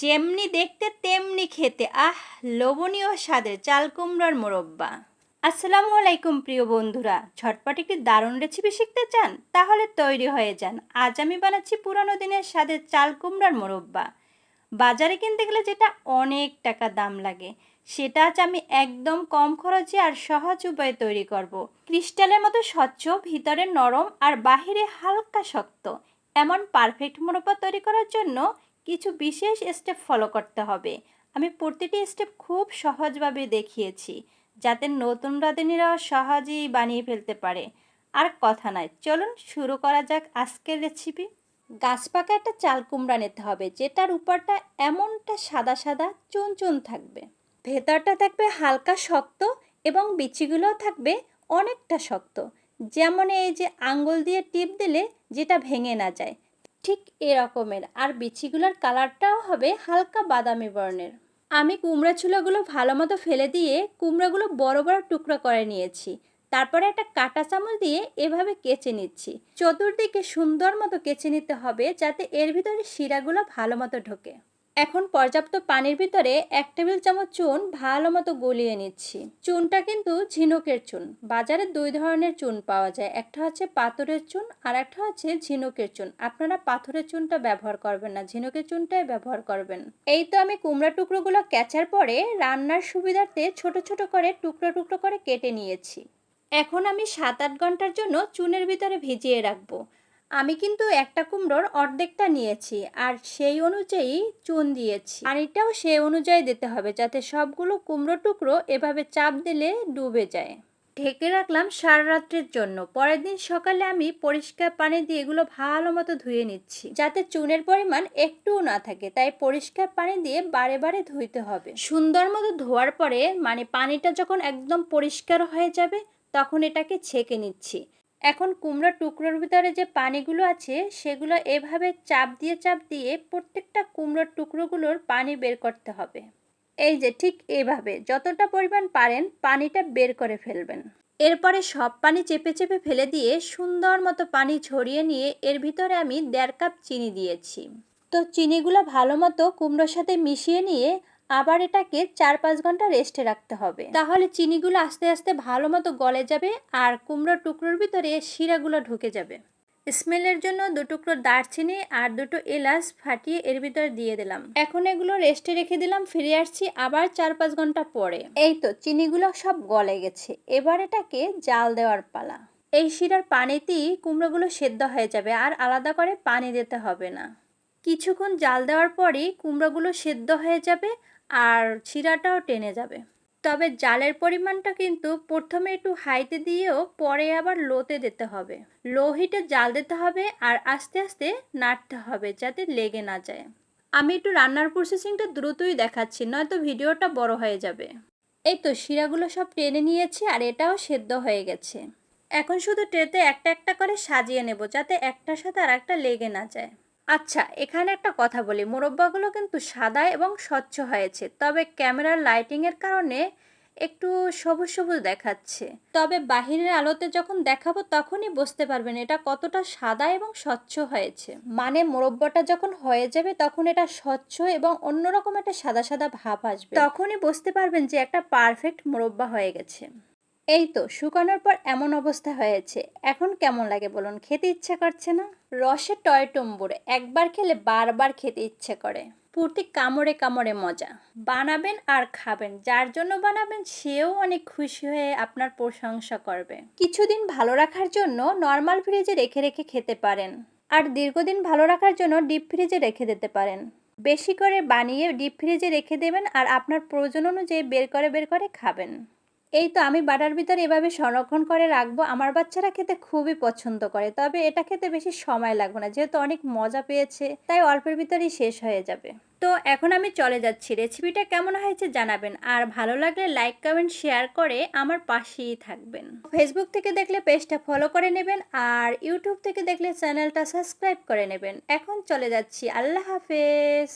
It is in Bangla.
যেমনি দেখতে, তেমনি খেতে। আহ, লোভনীয় স্বাদের চাল কুমড়ার মোরব্বা। আসসালামু আলাইকুম, প্রিয় বন্ধুরা। ঝটপট একটি দারুণ রেসিপি শিখতে চান? তাহলে তৈরি হয়ে যান। আজ আমি বানাচ্ছি পুরানো দিনের স্বাদের চাল কুমড়ার মোরব্বা। বাজারে কিনতে গেলে যেটা অনেক টাকা দাম লাগে, সেটা আজ আমি একদম কম খরচে আর সহজ উপায়ে তৈরি করব। ক্রিস্টালের মতো স্বচ্ছ, ভিতরে নরম আর বাহিরে হালকা শক্ত। এমন পারফেক্ট মোরব্বা তৈরি করার জন্য কিছু বিশেষ স্টেপ ফলো করতে হবে। আমি প্রতিটি স্টেপ খুব সহজভাবে দেখিয়েছি, যাতে নতুন রাঁধুনিরাও সহজেই বানিয়ে ফেলতে পারে। আর কথা নয়, চলুন শুরু করা যাক আজকের রেসিপি গাছ পাকা একটা চাল কুমড়া নিতে হবে, যেটার উপরটা এমনটা সাদা সাদা চুন চুন থাকবে। ভেতরটা থাকবে হালকা শক্ত এবং বিচিগুলোও থাকবে অনেকটা শক্ত। যেমন এই যে আঙ্গুল দিয়ে টিপ দিলে যেটা ভেঙে না যায়। ঠিক এরকমের। আর বিচিগুলোর কালারটাও হবে হালকা বাদামি বর্ণের। আমি কুমড়া চুলাগুলো ভালো মতো ফেলে দিয়ে কুমড়াগুলো বড় বড় টুকরো করে নিয়েছি। তারপরে একটা কাটা চামচ দিয়ে এভাবে কেচে নিচ্ছি। চতুর্দিকে সুন্দর মতো কেচে নিতে হবে যাতে এর ভিতরে শিরাগুলো ভালো মতো ঢোকে। এখন পর্যাপ্ত পানির ভিতরে এক টেবিল চামচ চুন ভালো মতো গলিয়ে নিচ্ছি। চুনটা কিন্তু ঝিনুকের চুন। বাজারে দুই ধরনের চুন পাওয়া যায়। একটা হচ্ছে পাথরের চুন আর একটা হচ্ছে ঝিনুকের চুন। আপনারা পাথরের চুনটা ব্যবহার করবেন না, ঝিনুকের চুনটাই ব্যবহার করবেন। এই তো আমি কুমড়া টুকরোগুলো ক্যাচার পরে রান্নার সুবিধার্থে ছোট ছোট করে টুকরো টুকরো করে কেটে নিয়েছি। এখন আমি সাত আট ঘণ্টার জন্য চুনের ভিতরে ভিজিয়ে রাখব। আমি কিন্তু একটা কুমড়োর অর্ধেকটা নিয়েছি আর সেই অনুযায়ী চুন দিয়েছি। পানিটাও সেই অনুযায়ী দিতে হবে যাতে সবগুলো কুমড়ো টুকরো এভাবে চাপ দিলে ডুবে যায়। ঢেকে রাখলাম সারা রাত্রের জন্য। পরের দিন সকালে আমি পরিষ্কার পানি দিয়ে এগুলো ভালো মতো ধুয়ে নিচ্ছি যাতে চুনের পরিমাণ একটুও না থাকে। তাই পরিষ্কার পানি দিয়ে বারে বারে ধুইতে হবে। সুন্দর মতো ধোয়ার পরে মানে পানিটা যখন একদম পরিষ্কার হয়ে যাবে তখন এটাকে ছেঁকে নিচ্ছি। এখন কুমড়োর টুকরোর ভিতরে যে পানিগুলো আছে, সেগুলো এভাবে চাপ দিয়ে চাপ দিয়ে প্রত্যেকটা কুমড়োর টুকরোগুলোর পানি বের করতে হবে। এই যে ঠিক এভাবে যতটা পরিমাণ পারেন পানিটা বের করে ফেলবেন। এরপরে সব পানি চেপে চেপে ফেলে দিয়ে সুন্দর মতো পানি ছড়িয়ে নিয়ে এর ভিতরে আমি দেড় কাপ চিনি দিয়েছি। তো চিনিগুলো ভালো মতো কুমড়োর সাথে মিশিয়ে নিয়ে আবার এটাকে চার পাঁচ ঘণ্টা রেস্টে রাখতে হবে। তাহলে চিনিগুলো আস্তে আস্তে ভালো মতো গলে যাবে আর কুমড়োর টুকরোর ভিতরে শিরাগুলো ঢুকে যাবে। স্মেলের জন্য দু টুকরো দারচিনি আর দুটো এলাচ ফাটিয়ে এর ভিতরে দিয়ে দিলাম। এখন এগুলো রেস্টে রেখে দিলাম, ফিরে আসছি আবার চার পাঁচ ঘণ্টা পরে। এই তো চিনিগুলো সব গলে গেছে, এবার এটাকে জাল দেওয়ার পালা। এই শিরার পানিতেই কুমড়োগুলো সেদ্ধ হয়ে যাবে আর আলাদা করে পানি দিতে হবে না। কিছুক্ষণ জাল দেওয়ার পরেই কুমড়োগুলো সেদ্ধ হয়ে যাবে আর শিরাটাও টেনে যাবে। তবে জালের পরিমাণটা কিন্তু প্রথমে একটু হাইতে দিয়েও পরে আবার লোতে দিতে হবে। লো হিটে জাল দিতে হবে আর আস্তে আস্তে নাড়তে হবে যাতে লেগে না যায়। আমি একটু রান্নার প্রসেসিংটা দ্রুতই দেখাচ্ছি, নয়তো ভিডিওটা বড় হয়ে যাবে। এই তো শিরাগুলো সব টেনে নিয়েছি আর এটাও সেদ্ধ হয়ে গেছে। এখন শুধু ট্রেতে একটা একটা করে সাজিয়ে নেব যাতে একটার সাথে আর একটা লেগে না যায়। আচ্ছা এখানে একটা কথা বলি। মোরব্বাগুলো কিন্তু সাদা এবং স্বচ্ছ হয়েছে, তবে ক্যামেরার লাইটিংয়ের কারণে একটু সবুজ সবুজ দেখাচ্ছে। তবে বাহিরের আলোতে যখন দেখাবো তখনই বুঝতে পারবেন এটা কতটা সাদা এবং স্বচ্ছ হয়েছে। মানে মোরব্বাটা যখন হয়ে যাবে তখন এটা স্বচ্ছ এবং অন্যরকম একটা সাদা সাদা ভাব আসবে। তখনই বুঝতে পারবেন যে একটা পারফেক্ট মোরব্বা হয়ে গেছে। এই তো, শুকানোর পর এমন অবস্থা হয়েছে। এখন কেমন লাগে বলুন? খেতে ইচ্ছা করছে না? রসে টয় টম্বুর, একবার খেলে বারবার খেতে ইচ্ছে করে। পূর্তি কামড়ে কামড়ে মজা। বানাবেন আর খাবেন, যার জন্য বানাবেন সেও অনেক খুশি হয়ে আপনার প্রশংসা করবে। কিছুদিন ভালো রাখার জন্য নর্মাল ফ্রিজে রেখে রেখে খেতে পারেন। আর দীর্ঘদিন ভালো রাখার জন্য ডিপ ফ্রিজে রেখে দিতে পারেন। বেশি করে বানিয়ে ডিপ ফ্রিজে রেখে দেবেন আর আপনার প্রয়োজন অনুযায়ী বের করে বের করে খাবেন। এই তো আমি বাটার ভিতরে এভাবে সংরক্ষণ করে রাখব। আমার বাচ্চারা খেতে খুবই পছন্দ করে, তবে এটা খেতে বেশি সময় লাগবে না, যেহেতু অনেক মজা পেয়েছে, তাই অল্পের ভিতরেই শেষ হয়ে যাবে। তো এখন আমি চলে যাচ্ছি, রেসিপিটা কেমন হয়েছে জানাবেন, আর ভালো লাগলে লাইক, কমেন্ট, শেয়ার করে আমার পাশেই থাকবেন। ফেসবুক থেকে দেখলে পেজটা ফলো করে নেবেন, আর ইউটিউব থেকে দেখলে চ্যানেলটা সাবস্ক্রাইব করে নেবেন। এখন চলে যাচ্ছি, আল্লাহ হাফেজ।